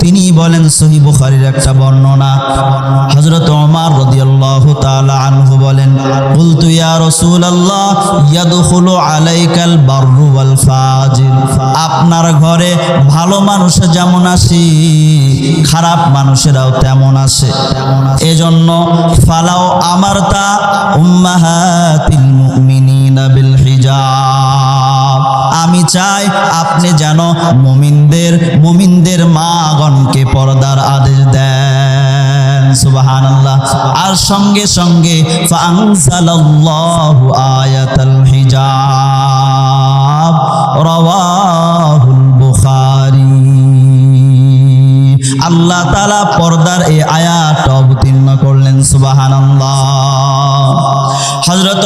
তিনি বলেন সহি একটা বর্ণনা। আনহু বলেন আপনার ঘরে ভালো মানুষ যেমন আসে, খারাপ মানুষেরাও তেমন আসে। এজন্য ফালাও আমারতা উম্মাহাতিল মুমিনিনা বিল হিজাব আমি চাই আপনি যেন মুমিনদের মুমিনদের মাগণকে পর্দার আদেশ দেন। সুবহানাল্লাহ। আর সঙ্গে সঙ্গে আয়াতাল হিজাব। রাওয়াহুল বুখারী। আল্লাহ তাআলা পর্দার এই আয়াত অবতীর্ণ করলেন, সুবহানাল্লাহ। হযরত